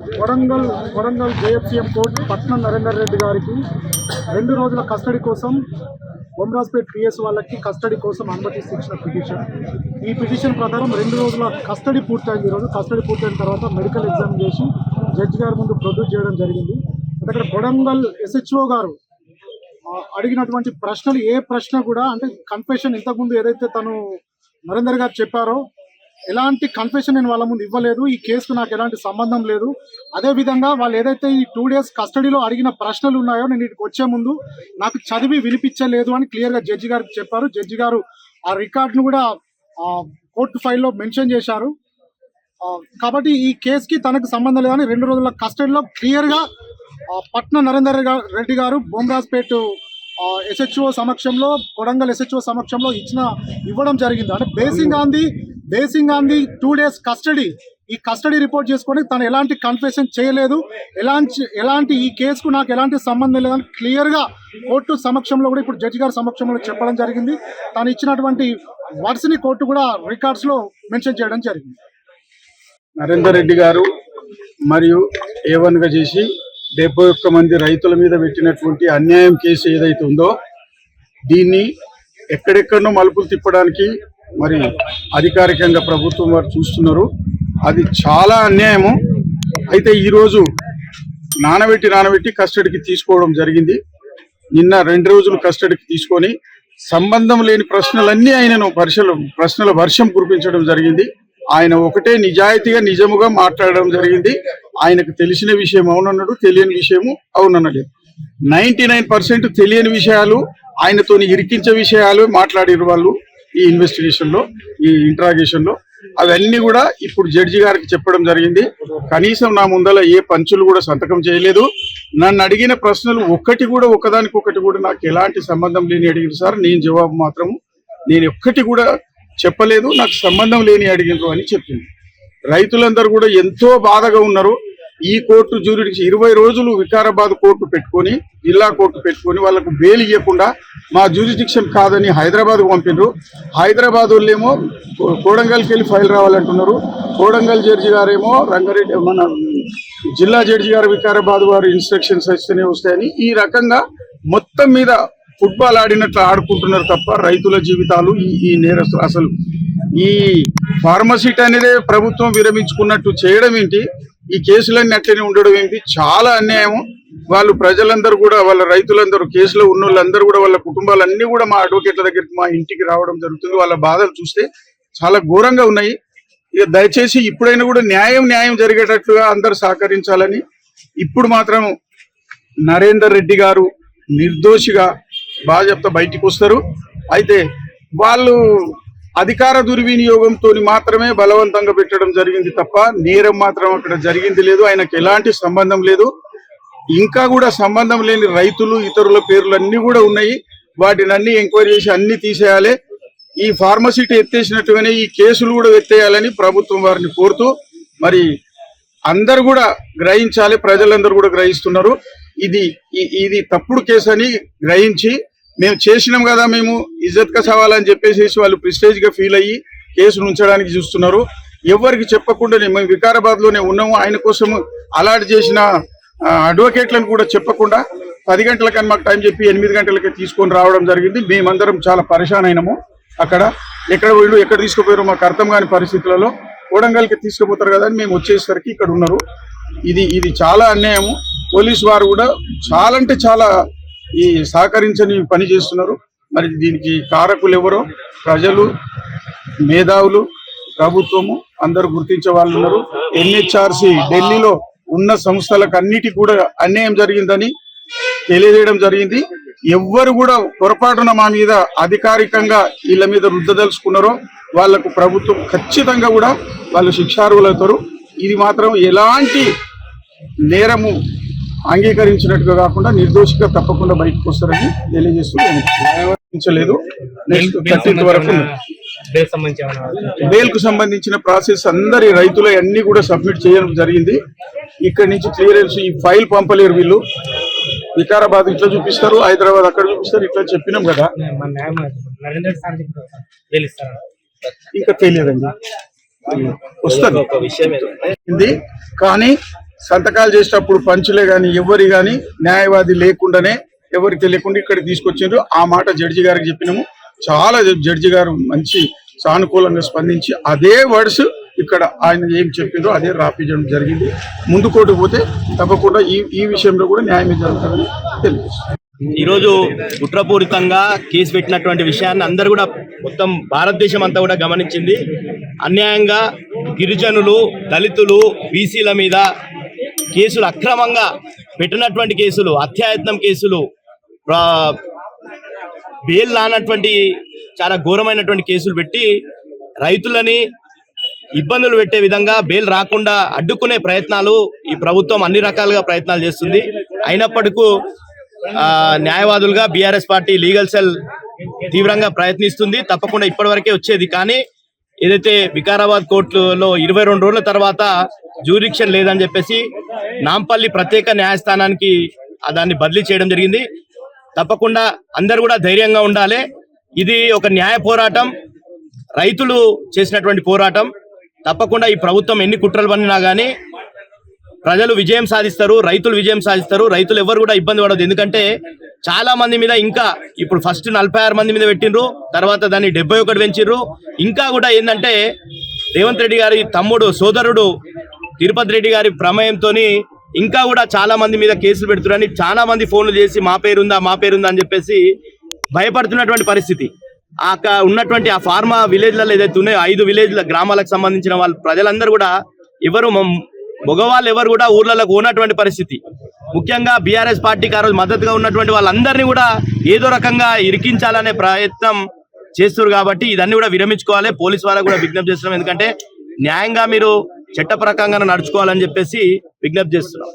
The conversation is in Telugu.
వరంగల్ వరంగల్ జేఎఫ్సీఎం కోర్టు పట్నం నరేందర్ రెడ్డి గారికి రెండు రోజుల కస్టడీ కోసం బొమ్రాజ్పేట్ పిఎస్ వాళ్ళకి కస్టడీ కోసం అనుమతి ఇచ్చిన పిటిషన్. ఈ పిటిషన్ ప్రకారం రెండు రోజుల కస్టడీ పూర్తయింది. ఈరోజు కస్టడీ పూర్తయిన తర్వాత మెడికల్ ఎగ్జామ్ చేసి జడ్జి గారి ముందు ప్రొడ్యూస్ చేయడం జరిగింది. అంటే ఇక్కడ కొడంగల్ ఎస్హెచ్ఓ గారు అడిగినటువంటి ప్రశ్నలు ఏ ప్రశ్న కూడా అంటే కన్ఫెషన్ ఇంతకుముందు ఏదైతే తను నరేందర్ గారు చెప్పారో ఎలాంటి కన్ఫెషన్ నేను వాళ్ళ ముందు ఇవ్వలేదు. ఈ కేసుకు నాకు ఎలాంటి సంబంధం లేదు. అదే విధంగా వాళ్ళు ఏదైతే ఈ టూ డేస్ కస్టడీలో అడిగిన ప్రశ్నలు ఉన్నాయో నేను వీటికి వచ్చే ముందు నాకు చదివి వినిపించలేదు అని క్లియర్గా జడ్జి గారికి చెప్పారు. జడ్జి గారు ఆ రికార్డును కూడా కోర్టు ఫైల్లో మెన్షన్ చేశారు. కాబట్టి ఈ కేసుకి తనకు సంబంధం లేదని రెండు రోజుల కస్టడీలో క్లియర్గా ఆ, పట్న నరేందర్ రెడ్డి గారు బొమ్రాజ్పేట్ ఎస్హెచ్ఓ సమక్షంలో కొడంగల్ ఎస్హెచ్ఓ సమక్షంలో ఇచ్చిన ఇవ్వడం జరిగింది. అంటే basing on the basing on the two days custody ఈ కస్టడీ రిపోర్ట్ చేసుకొని తను ఎలాంటి కన్ఫెషన్ చేయలేదు. ఎలాంటి ఎలాంటి ఈ కేసుకు నాకు ఎలాంటి సంబంధం లేదని క్లియర్గా కోర్టు సమక్షంలో కూడా ఇప్పుడు జడ్జి గారి సమక్షంలో చెప్పడం జరిగింది. తను ఇచ్చినటువంటి వర్డ్స్ని కోర్టు కూడా రికార్డ్స్లో మెన్షన్ చేయడం జరిగింది. నరేందర్ రెడ్డి గారు మరియు ఏవన్గా చేసి డెబ్బై ఒక్క మంది రైతుల మీద పెట్టినటువంటి అన్యాయం కేసు ఏదైతే ఉందో దీన్ని ఎక్కడెక్కడనో మలుపులు తిప్పడానికి మరి అధికారికంగా ప్రభుత్వం వారు చూస్తున్నారు. అది చాలా అన్యాయము. అయితే ఈరోజు నానబెట్టి నానబెట్టి కస్టడీకి తీసుకోవడం జరిగింది. నిన్న రెండు రోజులు కస్టడీకి తీసుకొని సంబంధం లేని ప్రశ్నలన్నీ ఆయనను పరిశల ప్రశ్నల వర్షం కురిపించడం జరిగింది. ఆయన ఒకటే నిజాయితీగా నిజముగా మాట్లాడడం జరిగింది. ఆయనకు తెలిసిన విషయం అవునన్నాడు తెలియని విషయము అవునన్నలేదు నైన్టీ నైన్ పర్సెంట్ తెలియని విషయాలు ఆయనతో ఇరికించే విషయాలు మాట్లాడిన వాళ్ళు. ఈ ఇన్వెస్టిగేషన్లో ఈ ఇంట్రాగేషన్లో అవన్నీ కూడా ఇప్పుడు జడ్జి గారికి చెప్పడం జరిగింది. కనీసం నా ముందల ఏ పంచులు కూడా సంతకం చేయలేదు. నన్ను అడిగిన ప్రశ్నలు ఒక్కటి కూడా ఒకదానికొకటి కూడా నాకు ఎలాంటి సంబంధం లేని అడిగిన సార్. నేను జవాబు మాత్రం నేను ఒక్కటి కూడా చెప్పలేదు. నాకు సంబంధం లేని అడిగినారు అని చెప్పింది. రైతులందరూ కూడా ఎంతో బాధగా ఉన్నారు. ఈ కోర్టు జూరిడికి ఇరవై రోజులు వికారాబాద్ కోర్టు పెట్టుకొని జిల్లా కోర్టు పెట్టుకొని వాళ్ళకు బెయిల్ ఇవ్వకుండా మా జ్యూరిడిక్షన్ కాదని హైదరాబాద్ పంపిండ్రు హైదరాబాద్ వాళ్ళేమో కోడంగల్కి వెళ్ళి ఫైల్ రావాలంటున్నారు. కోడంగల్ జడ్జి గారేమో రంగారెడ్డి మన జిల్లా జడ్జి గారు వికారాబాద్ వారు ఇన్స్ట్రక్షన్స్ వస్తేనే వస్తాయని ఈ రకంగా మొత్తం మీద ఫుట్బాల్ ఆడినట్లు ఆడుకుంటున్నారు తప్ప రైతుల జీవితాలు ఈ- ఈ అసలు. ఈ ఫార్మసీట్ అనేదే ప్రభుత్వం విరమించుకున్నట్టు చేయడం ఏంటి? ఈ కేసులన్నీ అట్లనే ఉండడం ఏంటి? చాలా అన్యాయం వాళ్ళు ప్రజలందరూ కూడా వాళ్ళ రైతులందరూ కేసులో ఉన్న వాళ్ళందరూ కూడా వాళ్ళ కుటుంబాలన్నీ కూడా మా అడ్వకేట్ల దగ్గరికి మా ఇంటికి రావడం జరుగుతుంది. వాళ్ళ బాధలు చూస్తే చాలా ఘోరంగా ఉన్నాయి. ఇక దయచేసి ఇప్పుడైనా కూడా న్యాయం న్యాయం జరిగేటట్లుగా అందరూ సహకరించాలని ఇప్పుడు మాత్రం నరేందర్ రెడ్డి గారు నిర్దోషిగా బాధ్యత బయటికి వస్తారు అయితే వాళ్ళు అధికార దుర్వినియోగంతో మాత్రమే బలవంతంగా పెట్టడం జరిగింది తప్ప నేరం మాత్రం అక్కడ జరిగింది లేదు. ఆయనకు ఎలాంటి సంబంధం లేదు. ఇంకా కూడా సంబంధం లేని రైతులు ఇతరుల పేర్లు అన్ని కూడా ఉన్నాయి. వాటిని అన్ని ఎంక్వైరీ చేసి అన్ని తీసేయాలి. ఈ ఫార్మసిటీ ఎత్తేసినట్టుగానే ఈ కేసులు కూడా ఎత్తేయాలని ప్రభుత్వం వారిని కోరుతూ మరి అందరు కూడా గ్రహించాలి. ప్రజలందరూ కూడా గ్రహిస్తున్నారు. ఇది ఇది తప్పుడు కేసు అని గ్రహించి మేము చేసినాం కదా మేము ఇజ్జత్ కా అని చెప్పేసి వాళ్ళు ప్రిస్టేజ్గా ఫీల్ అయ్యి కేసును ఉంచడానికి చూస్తున్నారు. ఎవరికి చెప్పకుండా మేము వికారాబాద్లోనే ఉన్నాము. ఆయన కోసం అలాట్ చేసిన అడ్వకేట్లను కూడా చెప్పకుండా పది గంటలకని మాకు టైం చెప్పి ఎనిమిది గంటలకి తీసుకొని రావడం జరిగింది. మేమందరం చాలా పరిశాన్ అయినాము అక్కడ. ఎక్కడ వీళ్ళు ఎక్కడ తీసుకుపోయారు మాకు అర్థం కాని పరిస్థితులలో కోడంగల్కి తీసుకుపోతారు కదా అని మేము వచ్చేసరికి ఇక్కడ ఉన్నారు. ఇది ఇది చాలా అన్యాయము. పోలీసు వారు కూడా చాలా అంటే చాలా ఈ సహకరించని పని చేస్తున్నారు. మరి దీనికి కారకులు ఎవరో? ప్రజలు మేధావులు ప్రభుత్వము అందరూ గుర్తించే వాళ్ళు ఉన్నారు. ఎన్హెచ్ఆర్సి ఢిల్లీలో ఉన్న సంస్థలకు అన్నిటి కూడా అన్యాయం జరిగిందని తెలియజేయడం జరిగింది. ఎవ్వరు కూడా పొరపాటున మా మీద అధికారికంగా వీళ్ళ మీద రుద్దదలుచుకున్నారో వాళ్ళకు ప్రభుత్వం ఖచ్చితంగా కూడా వాళ్ళు శిక్షార్హులవుతారు. ఇది మాత్రం ఎలాంటి నేరము అంగీకరించినట్టుగా కాకుండా నిర్దోషిగా తప్పకుండా బయటకు వస్తారని తెలియజేస్తూ నెక్స్ట్ థర్టీన్త్ వరకు బెయిల్కు సంబంధించిన ప్రాసెస్ అందరి రైతుల అన్ని కూడా సబ్మిట్ చేయడం జరిగింది. ఇక్కడ నుంచి క్లియరెన్స్ ఈ ఫైల్ పంపలేరు వీళ్ళు. వికారాబాద్ ఇట్లా చూపిస్తారు హైదరాబాద్ అక్కడ చూపిస్తారు ఇట్లా చెప్పినాం కదా. ఇంకా తెలియదండి. వస్తుంది ఉంది. కానీ సంతకాలు చేసేటప్పుడు పంచులే కానీ ఎవరి కానీ న్యాయవాది లేకుండానే ఎవరికి తెలియకుండా ఇక్కడికి తీసుకొచ్చిండ్రు. ఆ మాట జడ్జి గారికి చెప్పినాము. చాలా జడ్జి గారు మంచి సానుకూలంగా స్పందించి అదే వర్డ్స్ ఇక్కడ ఆయన ఏం చెప్పిండ్రో అదే రాపించడం జరిగింది. ముందు పోతే తప్పకుండా ఈ ఈ విషయంలో కూడా న్యాయమే జరుగుతుందని తెలియజేస్తుంది ఈరోజు కుట్రపూరితంగా కేసు పెట్టినటువంటి విషయాన్ని అందరూ కూడా మొత్తం భారతదేశం అంతా కూడా గమనించింది. అన్యాయంగా గిరిజనులు దళితులు బీసీల మీద కేసులు అక్రమంగా పెట్టినటువంటి కేసులు హత్యాయత్నం కేసులు బేల్ బెయిల్ రానటువంటి చాలా ఘోరమైనటువంటి కేసులు పెట్టి రైతులని ఇబ్బందులు పెట్టే విధంగా బెయిల్ రాకుండా అడ్డుకునే ప్రయత్నాలు ఈ ప్రభుత్వం అన్ని రకాలుగా ప్రయత్నాలు చేస్తుంది. అయినప్పటికీ ఆ, న్యాయవాదులుగా బీఆర్ఎస్ పార్టీ లీగల్ సెల్ తీవ్రంగా ప్రయత్నిస్తుంది. తప్పకుండా ఇప్పటివరకే వచ్చేది. కానీ ఏదైతే వికారాబాద్ కోర్టులో ఇరవై రెండు రోజుల తర్వాత జూరిక్షన్ లేదని చెప్పేసి నాంపల్లి ప్రత్యేక న్యాయస్థానానికి దాన్ని బదిలీ చేయడం జరిగింది. తప్పకుండా అందరు కూడా ధైర్యంగా ఉండాలి. ఇది ఒక న్యాయ పోరాటం. రైతులు చేసినటువంటి పోరాటం. తప్పకుండా ఈ ప్రభుత్వం ఎన్ని కుట్రలు పన్నినా కానీ ప్రజలు విజయం సాధిస్తారు రైతులు విజయం సాధిస్తారు. రైతులు ఎవరు కూడా ఇబ్బంది పడదు ఎందుకంటే చాలా మంది మీద ఇంకా ఇప్పుడు ఫస్ట్ నలభై ఆరు మంది మీద పెట్టిండ్రు. తర్వాత దాన్ని డెబ్బై ఒకటి పెంచిర్రు. ఇంకా కూడా ఏంటంటే రేవంత్ రెడ్డి గారి తమ్ముడు సోదరుడు తిరుపతి రెడ్డి గారి ప్రమేయంతో ఇంకా కూడా చాలా మంది మీద కేసులు పెడుతున్నారని చాలా మంది ఫోన్లు చేసి మా పేరుందా మా పేరుందా అని చెప్పేసి భయపడుతున్నటువంటి పరిస్థితి. ఆ ఉన్నటువంటి ఆ ఫార్మా విలేజ్లలో ఏదైతే ఉన్నాయో ఐదు విలేజ్ల గ్రామాలకు సంబంధించిన వాళ్ళు ప్రజలందరూ కూడా ఎవరు మగవాళ్ళు ఎవరు కూడా ఊర్లలోకి ఉన్నటువంటి పరిస్థితి. ముఖ్యంగా బీఆర్ఎస్ పార్టీకి ఆ రోజు మద్దతుగా ఉన్నటువంటి వాళ్ళందరినీ కూడా ఏదో రకంగా ఇరికించాలనే ప్రయత్నం చేస్తున్నారు కాబట్టి ఇదన్నీ కూడా విరమించుకోవాలి. పోలీస్ వాళ్ళకు కూడా విజ్ఞప్తి చేస్తున్నాం. ఎందుకంటే న్యాయంగా మీరు చట్ట ప్రకారంగా నడుచుకోవాలని చెప్పేసి విజ్ఞప్తి చేస్తున్నాం.